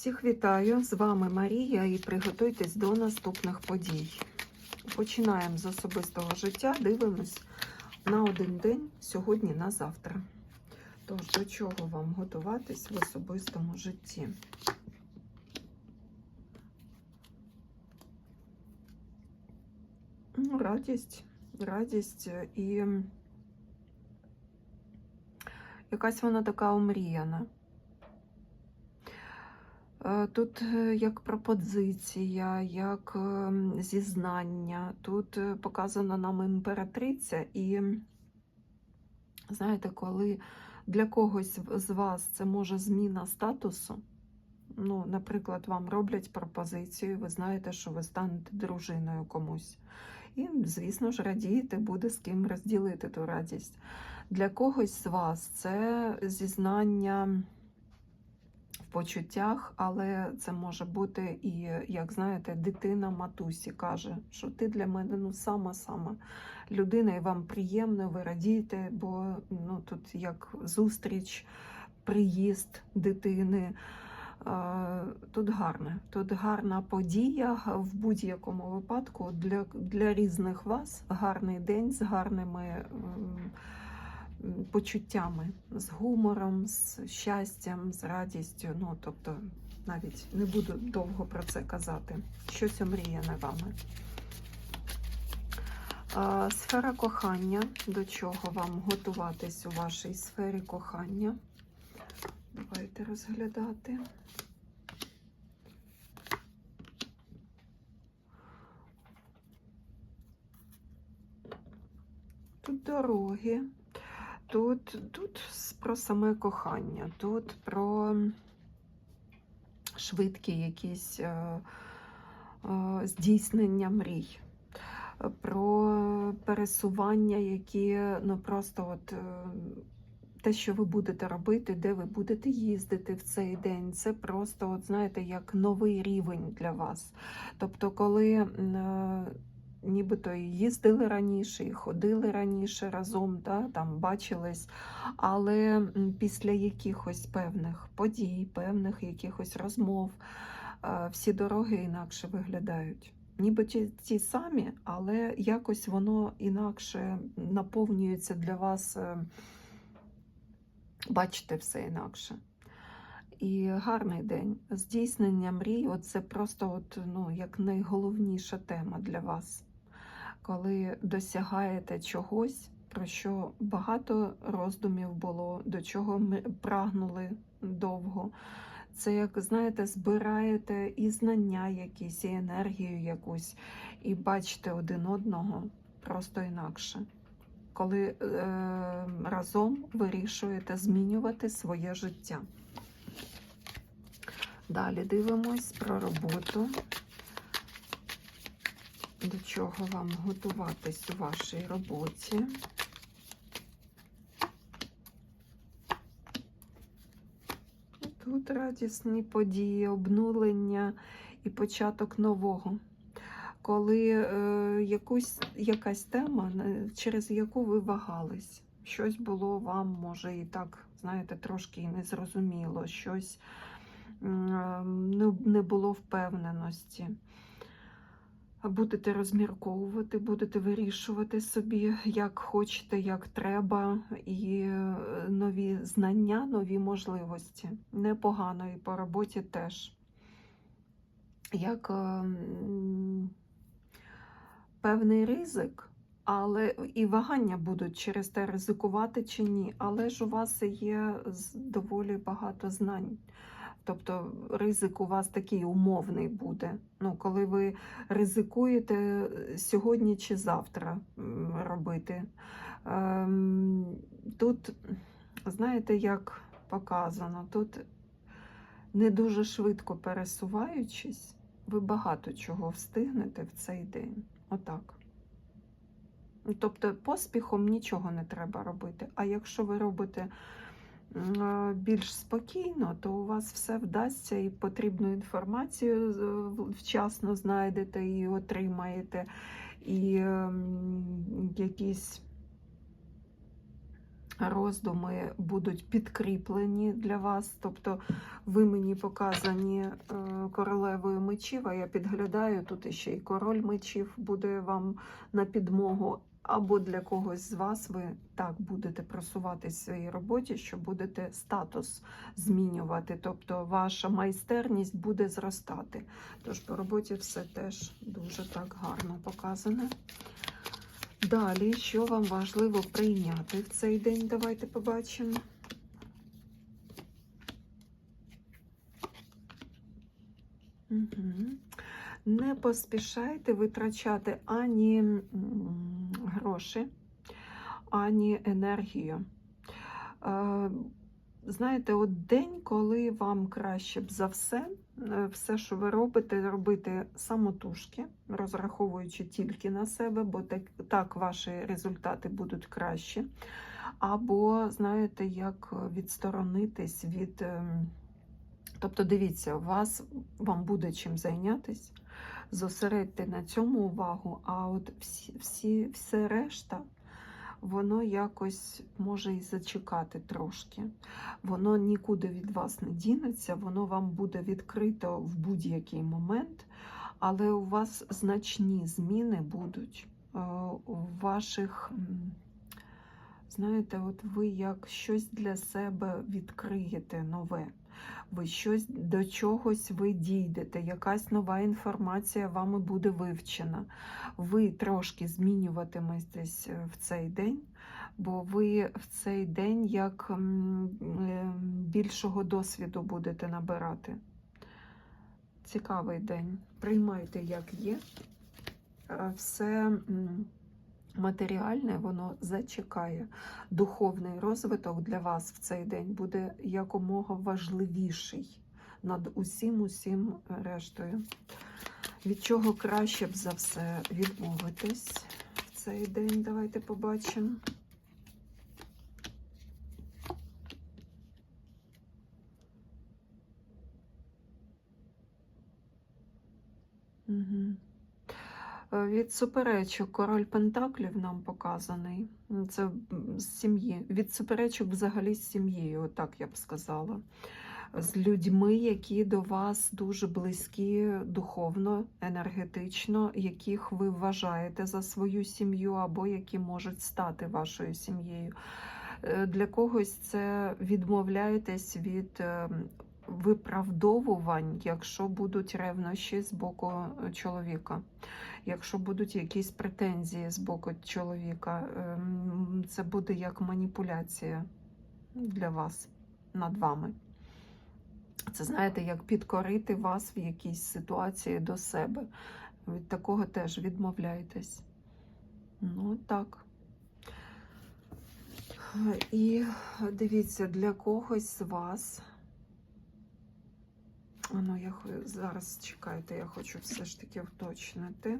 Всіх вітаю! З вами Марія і приготуйтесь до наступних подій. Починаємо з особистого життя, дивимось на один день сьогодні на завтра. Тож, до чого вам готуватись в особистому житті? Ну, радість, радість і якась вона така омріяна. Е, Тут е, як пропозиція, як ем, зізнання, тут е, показана нам імператриця, і знаєте, коли для когось з вас це може зміна статусу. Ну, наприклад, вам роблять пропозицію, ви знаєте, що ви станете дружиною комусь. І, звісно ж, радієте, буде з ким розділити ту радість. Для когось з вас це зізнання почуттях, але це може бути і, як знаєте, дитина матусі каже, що ти для мене ну сама-сама людина, і вам приємно, ви радієте, бо ну, тут як зустріч, приїзд дитини. Тут гарне, тут гарна подія в будь-якому випадку для, для різних вас гарний день з гарними почуттями, з гумором, з щастям, з радістю. Ну, тобто, навіть не буду довго про це казати. Щось омріяне вами. Сфера кохання. До чого вам готуватись у вашій сфері кохання? Давайте розглядати. Тут дороги, тут, тут про саме кохання, тут про швидкі якісь е, е, здійснення мрій, про пересування, які ну просто от. е, те, що ви будете робити, де ви будете їздити в цей день, це просто, от знаєте, як новий рівень для вас. Тобто, коли е, нібито і їздили раніше, і ходили раніше разом, да, там бачились, але після якихось певних подій, певних якихось розмов, е, всі дороги інакше виглядають. Ніби ті, самі, але якось воно інакше наповнюється для вас. е, бачите все інакше. І гарний день. Здійснення мрій це просто от, ну, як найголовніша тема для вас, коли досягаєте чогось, про що багато роздумів було, до чого ми прагнули довго. Це, як знаєте, збираєте і знання якісь, і енергію якусь, і бачите один одного просто інакше коли е, разом вирішуєте змінювати своє життя. Далі дивимось про роботу. До чого вам готуватись у вашій роботі. Тут радісні події, обнулення і початок нового коли е, якусь, якась тема, е, через яку ви вагались, щось було вам, може, і так, знаєте, трошки і незрозуміло, щось не, не було впевненості. Будете розмірковувати, будете вирішувати собі, як хочете, як треба, і е, нові знання, нові можливості. Непогано і по роботі теж. Як ем, певний ризик, але і вагання будуть через те ризикувати чи ні. Але ж у вас є доволі багато знань. Тобто ризик у вас такий умовний буде. Ну, коли ви ризикуєте е, сьогодні чи завтра робити. Ем, Тут, знаєте, як показано, тут не дуже швидко пересуваючись, ви багато чого встигнете в цей день. Отак. Тобто поспіхом нічого не треба робити. А якщо ви робите більш спокійно, то у вас все вдасться і потрібну інформацію вчасно знайдете і отримаєте, і ем, якісь роздуми будуть підкріплені для вас. Тобто ви мені показані е, королевою мечів, а я підглядаю, тут ще й король мечів буде вам на підмогу. Або для когось з вас ви так будете просуватись в своїй роботі, що будете статус змінювати, тобто ваша майстерність буде зростати. Тож по роботі все теж дуже так гарно показане. Далі, що вам важливо прийняти в цей день, давайте побачимо. Угу. Не поспішайте витрачати ані гроші, ані енергію. Е, Знаєте, от день, коли вам краще б за все, е, все, що ви робите, робити самотужки, розраховуючи тільки на себе, бо так, так ваші результати будуть кращі. Або, знаєте, як відсторонитись від. ем, Тобто, дивіться, вас вам буде чим зайнятися, зосередьте на цьому увагу, а от всі, всі, все решта, воно якось може і зачекати трошки. Воно нікуди від вас не дінеться, воно вам буде відкрито в будь-який момент, але у вас значні зміни будуть е, у ваших. Знаєте, от ви як щось для себе відкриєте нове ви щось до чогось ви дійдете, якась нова інформація вами буде вивчена. Ви трошки змінюватиметесь е, в цей день, бо ви в цей день як е, більшого досвіду будете набирати. Цікавий день. Приймайте, як є. Е, Все. Матеріальне воно зачекає. Духовний розвиток для вас в цей день буде якомога важливіший над усім усім рештою. Від чого краще б за все відмовитись в цей день? Давайте побачимо. Угу. Е, Від суперечок король Пентаклів нам показаний. Це з сім'ї. Від суперечок взагалі з сім'єю, отак я б сказала. З людьми, які до вас дуже близькі духовно, енергетично, яких ви вважаєте за свою сім'ю, або які можуть стати вашою сім'єю. Е, Для когось це відмовляєтесь від е, виправдовувань, якщо будуть ревнощі з боку е, чоловіка. Якщо будуть якісь претензії з боку чоловіка, ем, це буде як маніпуляція для вас над вами. Це знаєте, як підкорити вас в якійсь ситуації до себе. Від такого теж відмовляйтесь. Ну, так. І дивіться, для когось з вас. А Ну, я зараз чекайте, я хочу все ж таки уточнити.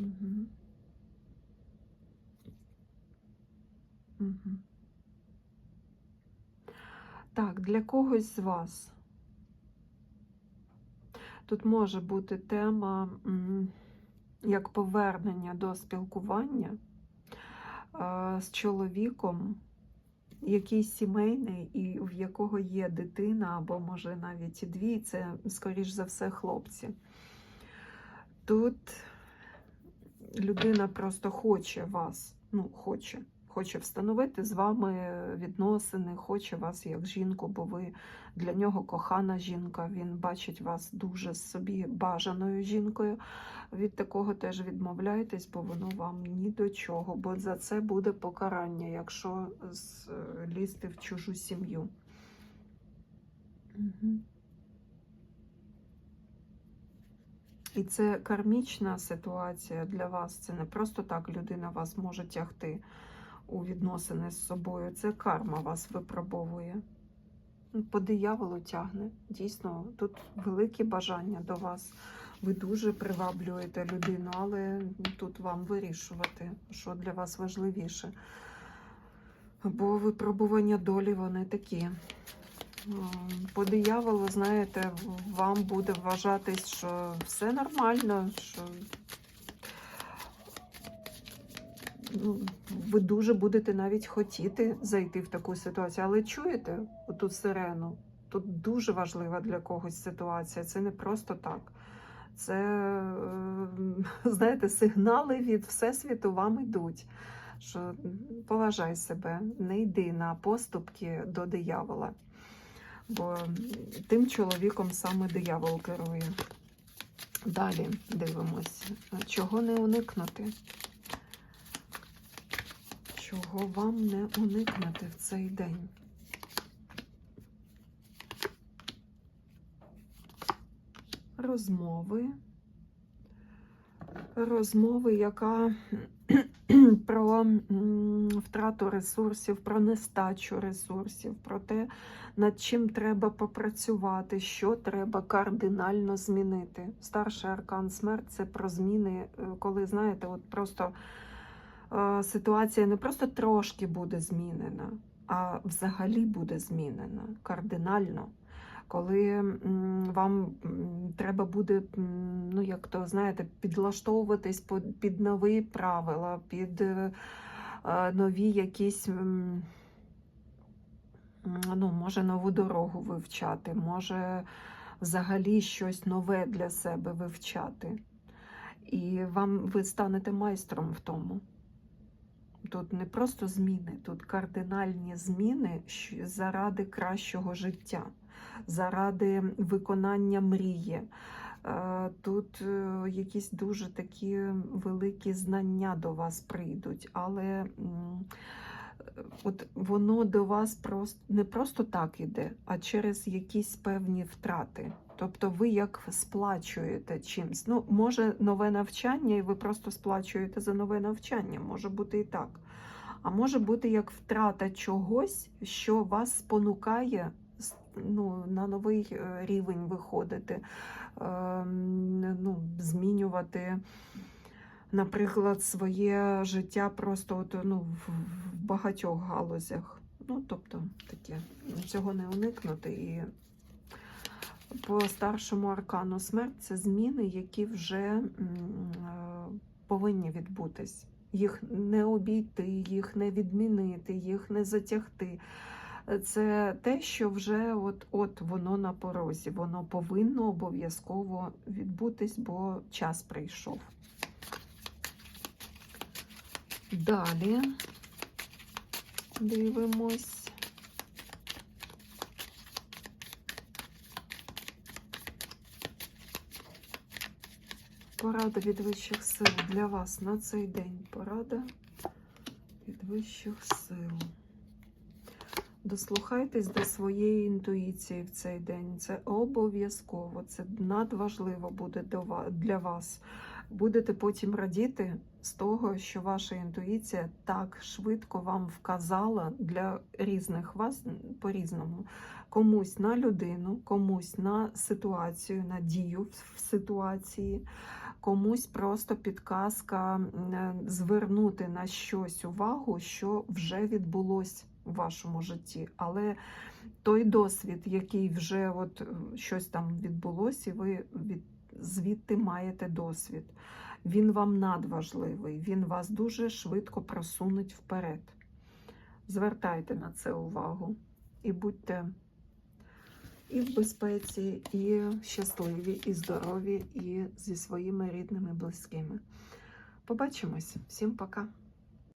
Угу. Так, для когось з вас. Тут може бути тема як повернення до спілкування е, з чоловіком, який сімейний, і в якого є дитина, або може навіть і дві, це, скоріш за все, хлопці. Тут людина просто хоче вас, ну, хоче, хоче встановити з вами відносини, хоче вас як жінку, бо ви для нього кохана жінка. Він бачить вас дуже собі бажаною жінкою. Від такого теж відмовляйтесь, бо воно вам ні до чого, бо за це буде покарання, якщо лізти в чужу сім'ю. Угу. І це кармічна ситуація для вас. Це не просто так людина вас може тягти у відносини з собою. Це карма вас випробовує. По дияволу тягне. Дійсно, тут великі бажання до вас. Ви дуже приваблюєте людину, але тут вам вирішувати, що для вас важливіше. Бо випробування долі вони такі. По дияволу, знаєте, вам буде вважатись, що все нормально, що ну, ви дуже будете навіть хотіти зайти в таку ситуацію. Але чуєте оту сирену? Тут дуже важлива для когось ситуація. Це не просто так. Це, е, знаєте, сигнали від Всесвіту вам йдуть. Що поважай себе, не йди на поступки до диявола. Бо тим чоловіком саме диявол керує. Далі дивимось, чого не уникнути. Чого вам не уникнути в цей день? Розмови. Розмови, яка про втрату ресурсів, про нестачу ресурсів, про те, над чим треба попрацювати, що треба кардинально змінити. Старший аркан смерть це про зміни, е, коли, знаєте, от просто ситуація не просто трошки буде змінена, а взагалі буде змінена кардинально. Коли вам треба буде, ну як то знаєте, підлаштовуватись під нові правила, під е, е, нові якісь, ну, може, нову дорогу вивчати, може взагалі щось нове для себе вивчати. І вам ви станете майстром в тому. Тут не просто зміни, тут кардинальні зміни заради кращого життя, заради виконання мрії. Е, Тут е, якісь дуже такі великі знання до вас прийдуть, але от воно до вас просто не просто так іде, а через якісь певні втрати. Тобто ви як сплачуєте чимсь. Ну, може, нове навчання, і ви просто сплачуєте за нове навчання, може бути і так. А може бути як втрата чогось, що вас спонукає ну, на новий е, рівень виходити, ем, ну, змінювати, наприклад, своє життя просто от, ну, в, в багатьох галузях. Ну, тобто таке, цього не уникнути. І по старшому аркану смерть це зміни, які вже е, повинні відбутись. Їх не обійти, їх не відмінити, їх не затягти. Це те, що вже от, от воно на порозі, воно повинно обов'язково відбутись, бо час прийшов. Далі дивимось. Порада від вищих сил для вас на цей день. Порада від вищих сил. Дослухайтесь до своєї інтуїції в цей день. Це обов'язково, це надважливо буде для вас. Будете потім радіти з того, що ваша інтуїція так швидко вам вказала для різних вас по-різному. Комусь на людину, комусь на ситуацію, на дію в ситуації, комусь просто підказка звернути на щось увагу, що вже відбулось у вашому житті. Але той досвід, який вже от е, щось там відбулось, і ви від, звідти маєте досвід. Він вам надважливий, він вас дуже швидко просунуть вперед. Звертайте на це увагу і будьте і в безпеці, і щасливі, і здорові, і зі своїми рідними, близькими. Побачимось. Всім пока!